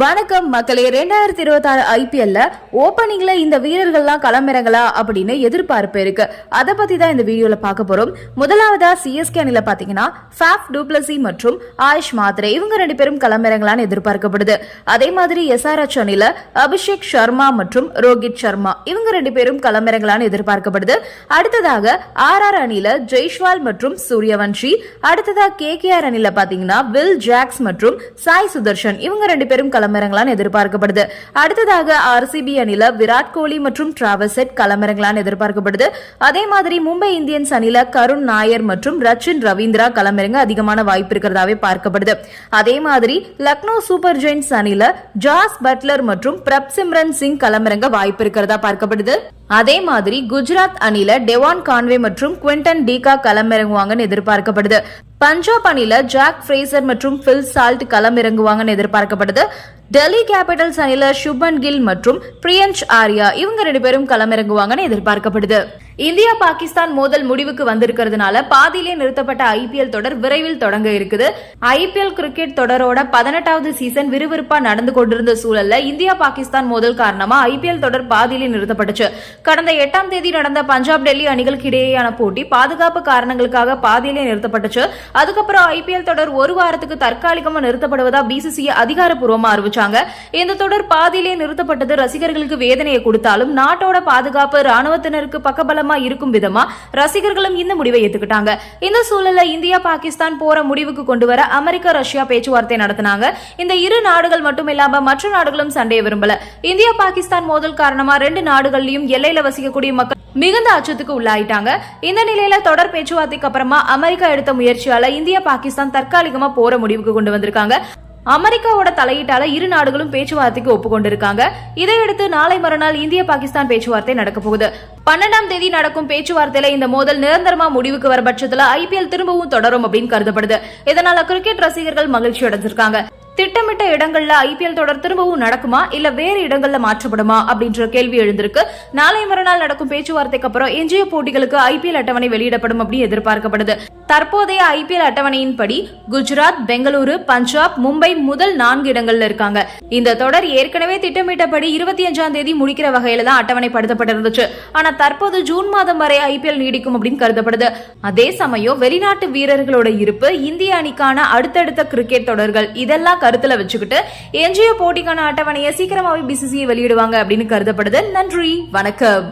வணக்கம் மக்களே ரெண்டாயிரத்தி இருபத்தி ஆறு ஐபிஎல்ல ஓப்பனிங்ல இந்த வீரர்கள்லாம் களமிறங்களா அப்படின்னு எதிர்பார்ப்பு இருக்கு. அதை பத்தி தான் இந்த வீடியோல பார்க்க போறோம். முதலாவதா சிஎஸ்கே அணில பாத்தீங்கன்னா ஃபேஃப் டூப்ளசி மற்றும் ஆயுஷ் மாத்ரே இவங்க ரெண்டு பேரும் களமிறங்கலான்னு எதிர்பார்க்கப்படுது. அதே மாதிரி எஸ்ஆர்எச் அணில அபிஷேக் சர்மா மற்றும் ரோஹித் சர்மா இவங்க ரெண்டு பேரும் களமிறங்கலான்னு எதிர்பார்க்கப்படுது. அடுத்ததாக ஆர் ஆர் அணில ஜெய்ஷ்வால் மற்றும் சூரியவன்ஷி அடுத்ததா கே கே ஆர் அணில பாத்தீங்கன்னா வில் ஜாக்ஸ் மற்றும் சாய் சுதர்ஷன் இவங்க ரெண்டு பேரும் களமிறங்கலான்னு எதிர்பார்க்கப்படுது. அடுத்ததாக ஆர்சிபி அணில விராட் கோலி மற்றும் டிராவஸ் செட் களமிறங்கலான்னு எதிர்பார்க்கப்படுது. அதே மாதிரி மும்பை இந்தியன்ஸ் அணில கருண் நாயர் மற்றும் ரச்சின் ரவீந்திரா களமிறங்க அதிகமான வாய்ப்பு இருக்கிறதாவே பார்க்கப்படுது. அதே மாதிரி லக்னோ சூப்பர் ஜெயின்ஸ் அணில ஜாஸ் பட்லர் மற்றும் பிரப் சிம்ரன் சிங் களமிறங்க வாய்ப்பு இருக்கிறதா பார்க்கப்படுது. அதே மாதிரி குஜராத் அணில டெவான் கான்வே மற்றும் குவிண்டன் டீகா களமிறங்குவாங்கன்னு எதிர்பார்க்கப்படுது. பஞ்சாப் அணில ஜாக் ஃப்ரேசர் மற்றும் பில் சால்ட் களமிறங்குவாங்கன்னு எதிர்பார்க்கப்படுது. டெல்லி கேபிட்டல்ஸ் அணில சுபன் கில் மற்றும் பிரியன்ஷ் ஆர்யா இவங்க ரெண்டு பேரும் களமிறங்குவாங்கன்னு எதிர்பார்க்கப்படுது. இந்தியா பாகிஸ்தான் மோதல் முடிவுக்கு வந்திருக்கிறதுனால பாதியிலே நிறுத்தப்பட்ட ஐபிஎல் தொடர் விரைவில் தொடங்க இருக்குது. ஐபிஎல் கிரிக்கெட் தொடரோட பதினெட்டாவது சீசன் விறுவிறுப்பா நடந்து கொண்டிருந்த சூழல்ல இந்தியா பாகிஸ்தான் மோதல் காரணமா ஐபிஎல் தொடர் பாதியிலே நிறுத்தப்பட்டுச்சு. கடந்த எட்டாம் தேதி நடந்த பஞ்சாப் டெல்லி அணிகளுக்கு இடையேயான போட்டி பாதுகாப்பு காரணங்களுக்காக பாதியிலே நிறுத்தப்பட்டுச்சு. அதுக்கப்புறம் ஐபிஎல் தொடர் ஒரு வாரத்துக்கு தற்காலிகமா நிறுத்தப்படுவதா பிசிசிஐ அதிகாரப்பூர்வமா அறிவிச்சாங்க. இந்த தொடர் பாதியிலே நிறுத்தப்பட்டது ரசிகர்களுக்கு வேதனையை கொடுத்தாலும் நாட்டோட பாதுகாப்பு ராணுவத்தினருக்கு பக்கபலம் இருக்கும் விதமா ரசிகர்களும் இந்த முடிவை ஏத்துக்கிட்டாங்க. இந்த சூழல்ல இந்தியா பாகிஸ்தான் போற முடிவுக்கு கொண்டு வர அமெரிக்கா ரஷ்யா பேச்சுவார்த்தை நடத்தினாங்க. இந்த இரு நாடுகள் மட்டும் இல்லாம மற்ற நாடுகளும் சண்டையை விரும்பல. இந்தியா பாகிஸ்தான் மோதல் காரணமா ரெண்டு நாடுகள்லயும் எல்லையில வசிக்கக்கூடிய மக்கள் மிகுந்த அச்சத்துக்கு உள்ளாயிட்டாங்க. இந்த நிலையில தொடர் பேச்சுவார்த்தைக்கு அப்புறமா அமெரிக்கா எடுத்த முயற்சியால இந்தியா பாகிஸ்தான் தற்காலிகமா போற முடிவுக்கு கொண்டு வந்திருக்காங்க. அமெரிக்காவோட தலையீட்டால இரு நாடுகளும் பேச்சுவார்த்தைக்கு ஒப்புக்கொண்டிருக்காங்க. இதையடுத்து நாளை மறுநாள் இந்திய பாகிஸ்தான் பேச்சுவார்த்தை நடக்க போகுது. பன்னெண்டாம் தேதி நடக்கும் பேச்சுவார்த்தையில இந்த மோதல் நிரந்தரமா முடிவுக்கு வர பட்சத்துல ஐபிஎல் திரும்பவும் தொடரும் அப்படின்னு கருதப்படுது. இதனால கிரிக்கெட் ரசிகர்கள் மகிழ்ச்சி அடைஞ்சிருக்காங்க. திட்டமிட்ட இடங்கள்ல ஐபிஎல் தொடர் திரும்பவும் நடக்குமா? இல்ல வேறு இடங்கள்ல மாற்றப்படுமா? அப்படின்ற கேள்வி எழுந்திருக்கு. நாளை மறுநாள் நடக்கும் பேச்சுவார்த்தைக்கு அப்புறம் எஞ்சிய போட்டிகளுக்கு ஐபிஎல் அட்டவணை வெளியிடப்படும் அப்படின்னு எதிர்பார்க்கப்படுது. தற்போதைய ஐபிஎல் அட்டவணையின்படி குஜராத் பெங்களூரு பஞ்சாப் மும்பை முதல் நான்கு இடங்கள்ல இருக்காங்க. இந்த தொடர் ஏற்கனவே திட்டமிட்டபடி இருபத்தி அஞ்சாம் தேதி முடிக்கிற வகையில தான் அட்டவணைப்படுத்தப்பட்டிருந்துச்சு. ஆனா தற்போது ஜூன் மாதம் வரை ஐபிஎல் நீடிக்கும் அப்படின்னு கருதப்படுது. அதே சமயம் வெளிநாட்டு வீரர்களோட இருப்பு இந்திய அணிக்கான அடுத்தடுத்த கிரிக்கெட் தொடர்கள் இதெல்லாம் கருத்துல வச்சுக்கிட்டு எஞ்சிய போட்டிக்கான அட்டவணையை சீக்கிரமாவே பிசிசிஐ வெளியிடுவாங்க அப்படின்னு கருதப்படுது. நன்றி வணக்கம்.